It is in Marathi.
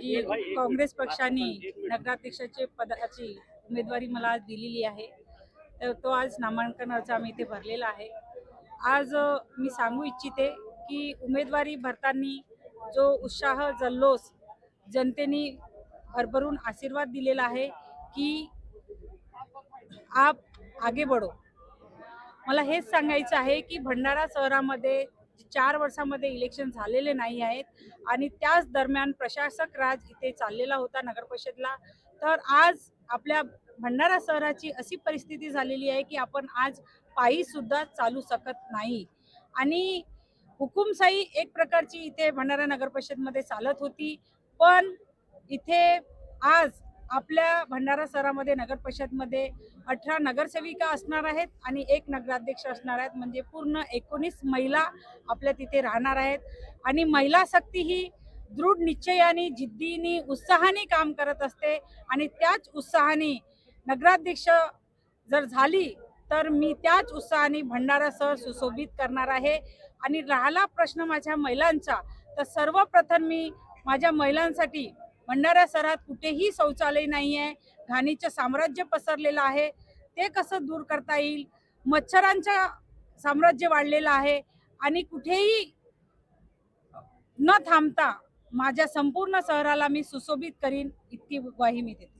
जी काँग्रेस पक्षाने नगराध्यक्षाचे पदाची उमेदवारी मला आज दिलेली आहे. तर तो आज नामांकन अर्ज आम्ही इथे भरलेला आहे. आज मी सांगू इच्छिते की उमेदवारी भरताना जो उत्साह जल्लोष जनतेने भरभरून आशीर्वाद दिलेला आहे की आप आगे बढो. मला हेच सांगायचं आहे की भंडारा शहरामध्ये चार वर्षामध्ये इलेक्शन झालेले नाही आहेत. आणि त्याच दरम्यान प्रशासक राज इथे चाललेला होता नगर परिषदला. तर आज आपल्या भंडारा शहराची अशी परिस्थिती झालेली आहे की आपण आज पायीसुद्धा चालू शकत नाही. आणि हुकुमशाही एक प्रकारची इथे भंडारा नगर परिषदमध्ये चालत होती. पण इथे आज आपल्या भंडारा शहरामध्ये नगर परिषदमध्ये अठरा नगरसेविका असणार आहेत आणि एक नगराध्यक्ष असणार आहेत. म्हणजे पूर्ण एकोणीस महिला आपल्या तिथे राहणार आहेत. आणि महिला शक्ती ही दृढ निश्चयाने जिद्दीने उत्साहाने काम करत असते. आणि त्याच उत्साहाने नगराध्यक्ष जर झाली तर मी त्याच उत्साहाने भंडारा शहर सुशोभित करणार आहे. आणि राहिला प्रश्न माझ्या महिलांचा तर सर्वप्रथम मी माझ्या महिलांसाठी भंडारा शहरात कुठेही शौचालय नाही आहे घाणीचं साम्राज्य पसरलेलं आहे ते कसं दूर करता येईल? मच्छरांचं साम्राज्य वाढलेलं आहे आणि कुठेही न थांबता माझ्या संपूर्ण शहराला मी सुशोभित करीन इतकी ग्वाही मी देते.